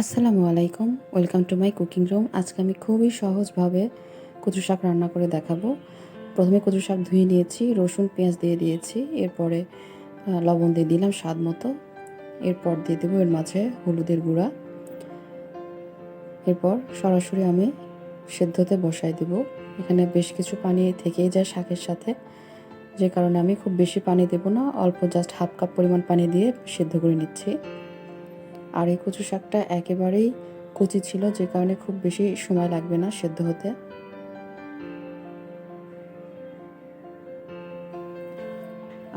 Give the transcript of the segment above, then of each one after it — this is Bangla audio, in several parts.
আসসালামু আলাইকুম। Welcome to my cooking room আজকে আমি খুবই সহজভাবে কচু শাক রান্না করে দেখাবো। প্রথমে কচু শাক ধুয়ে নিয়েছি, রসুন, পেঁয়াজ দিয়ে দিয়েছি, এরপরে লবণ দিয়ে দিলাম স্বাদ মতো। এরপর দিয়ে দেবো এর মাঝে হলুদের গুঁড়া। এরপর সরাসরি আমি সেদ্ধতে বসাই দেব। এখানে বেশ কিছু পানি থেকেই যায় শাকের সাথে। যে কারণে আমি খুব বেশি পানি দেব না, অল্প জাস্ট হাফ কাপ পরিমাণ পানি দিয়ে সেদ্ধ করে নিচ্ছি। আর এই কচু শাকটা একেবারেই কচি ছিল, যে কারণে খুব বেশি সময় লাগবে না সেদ্ধ হতে।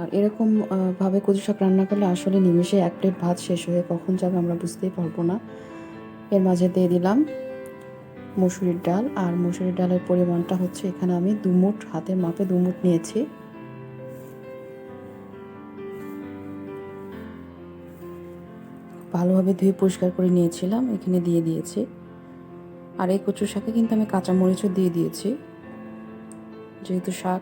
আর এরকম ভাবে কচু শাক রান্না করলে আসলে নিমেষে এক প্লেট ভাত শেষ হয়ে কখন যাবে আমরা বুঝতেই পারব না। এর মাঝে দিয়ে দিলাম মসুরির ডাল, আর মসুরির ডালের পরিমাণটা হচ্ছে এখানে আমি দুমুট হাতের মাপে দুমুট নিয়েছি। ভালোভাবে ধুয়ে পরিষ্কার করে নিয়েছিলাম, এখানে দিয়ে দিয়েছি। আর এই কচুর শাকে কিন্তু আমি কাঁচামরিচও দিয়ে দিয়েছি। যেহেতু শাক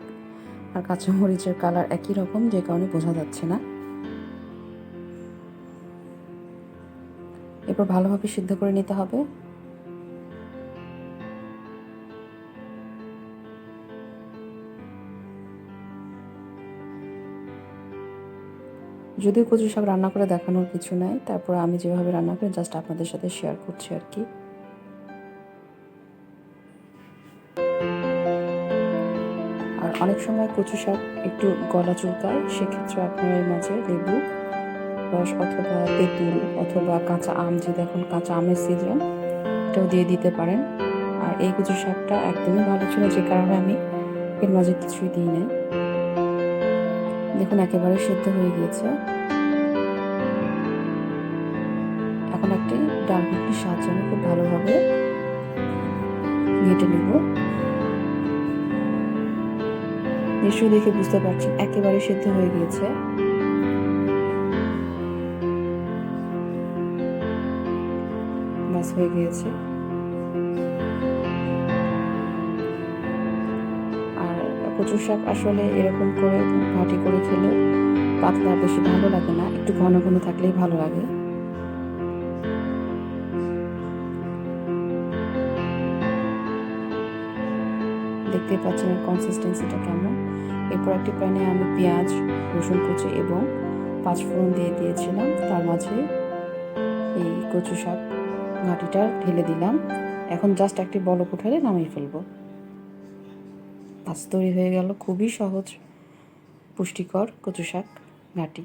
আর কাঁচামরিচের কালার একই রকম, যে কারণে বোঝা যাচ্ছে না। এরপর ভালোভাবে সিদ্ধ করে নিতে হবে। যদিও কচু শাক রান্না করে দেখানোর কিছু নাই, তারপর আমি যেভাবে রান্না করি জাস্ট আপনাদের সাথে শেয়ার করছি আর কি। আর অনেক সময় কচু শাক একটু গলা চুলকায়, সেক্ষেত্রে আপনার এর মাঝে লেবু, রস অথবা তেঁতুল অথবা কাঁচা আম যদি এখন কাঁচা আমের সিজন এটাও দিয়ে দিতে পারেন। আর এই কচু শাকটা একদমই ভালো ছিল, যে কারণে আমি এর মাঝে কিছুই দিই নাই দেখুন, একেবারে সিদ্ধ হয়ে গিয়েছে। এখন একটি ডাল ঘুটনির সাহায্যে খুব ভালোভাবে ঘেটে নেব। নিশ্চয়ই দেখে বুঝতে পারছেন, একেবারে সিদ্ধ হয়ে গিয়েছে। বাস হয়ে গিয়েছে। কচু শাক আসলে এরকম করে ভাটি করে খেলে পাতলা বেশি ভালো লাগে না, একটু ঘন ঘন থাকলেই ভালো লাগে। দেখতেই পাচ্ছেন এর কনসিস্টেন্সিটা কেমন। এরপর একটি প্যানে আমি পেঁয়াজ, রসুন কুচি এবং পাঁচফোড়ন দিয়ে দিয়েছিলাম। তার মাঝে এই কচু শাক ঘাটিটা ঢেলে দিলাম। এখন জাস্ট একটি বলক উঠালে নামিয়ে ফেলব। আজ তৈরি হয়ে গেল। খুবই সহজ পুষ্টিকর কচু শাক ঘাটি